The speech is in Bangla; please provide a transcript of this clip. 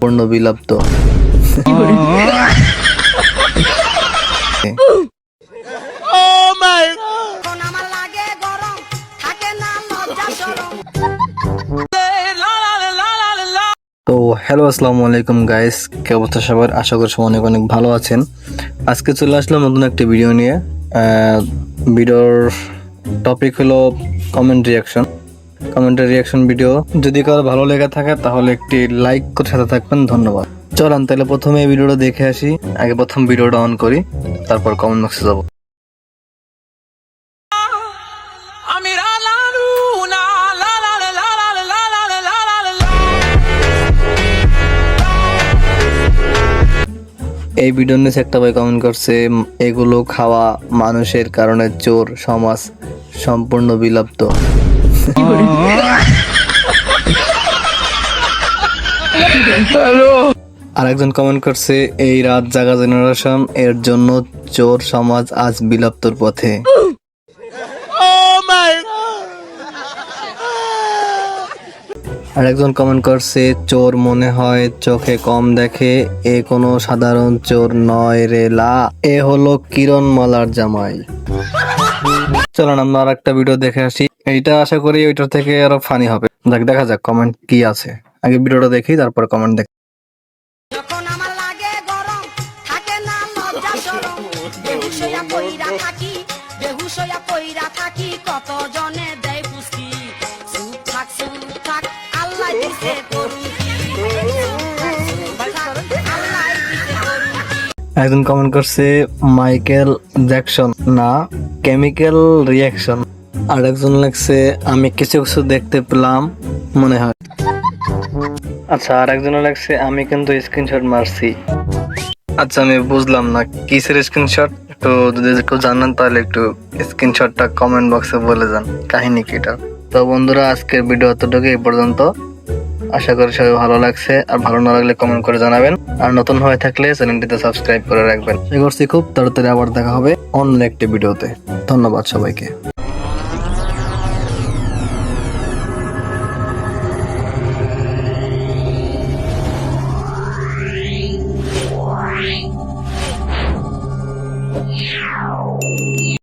সম্পূর্ণ বিলাপ্ত। তো হ্যালো আসসালামু আলাইকুম গাইস কে অবস্থা সবার? আশা করি সবাই অনেক অনেক ভালো আছেন। আজকে চলে আসলাম নতুন একটি ভিডিও নিয়ে। ভিডিওর টপিক হলো কমেন্ট রিয়াকশন কমেন্টের রিয়াকশন ভিডিও যদি কারও ভালো লেগে থাকে তাহলে একটি লাইক করে সাথে থাকবেন ধন্যবাদ চলান তাহলে প্রথমে এই ভিডিওটা দেখে আসি আগে প্রথম ভিডিওটা অন করি তারপর কমেন্ট বক্সে যাব এই ভিডিও নিয়ে একটা ভাই কমেন্ট করছে এগুলো খাওয়া মানুষের কারণে চোর সমাজ সম্পূর্ণ বিলুপ্ত আরেকজন কমেন্ট করছে, এই রাত জাগা জেনারেশন, এর জন্য চোর সমাজ আজ বিলাপ্তর পথে। আরেকজন কমেন্ট করছে, চোর মনে হয় চোখে কম দেখে, এ কোনো সাধারণ চোর নয় রে লা, এ হলো কিরণ মালার জামাই। চলুন, আমরা আর একটা ভিডিও দেখে আসি। এইটা আশা করি ওইটার থেকে আরও ফানি হবে। দেখ দেখা যাক কমেন্ট কি আছে। আগে ভিডিওটা দেখি, তারপর কমেন্ট দেখ। একজন কমেন্ট করছে মাইকেল জ্যাকসন না কেমিক্যাল রিয়াকশন আর একজন লাগছে আমি কিছু কিছু দেখতে পেলাম, মনে হয়। আচ্ছা আর একজন লাগছে আমি কিন্তু স্ক্রিনশট মারছি। আচ্ছা আমি বুঝলাম না, কিসের স্ক্রিনশট একটু যদি একটু জানেন তাহলে একটু স্ক্রিনশটটা কমেন্ট বক্সে বলে যান, কাহিনী কি এটা? তো বন্ধুরা, আজকের ভিডিও অতটুকু এই পর্যন্ত। আশা করি সবাই ভালো লাগছে। আর ভালো না লাগলে কমেন্ট করে জানাবেন। আর নতুন হয়ে থাকলে চ্যানেলটিতে সাবস্ক্রাইব করে রাখবেন। আশা করছি খুব তাড়াতাড়ি আবার দেখা হবে অন্য একটি ভিডিওতে। ধন্যবাদ সবাইকে।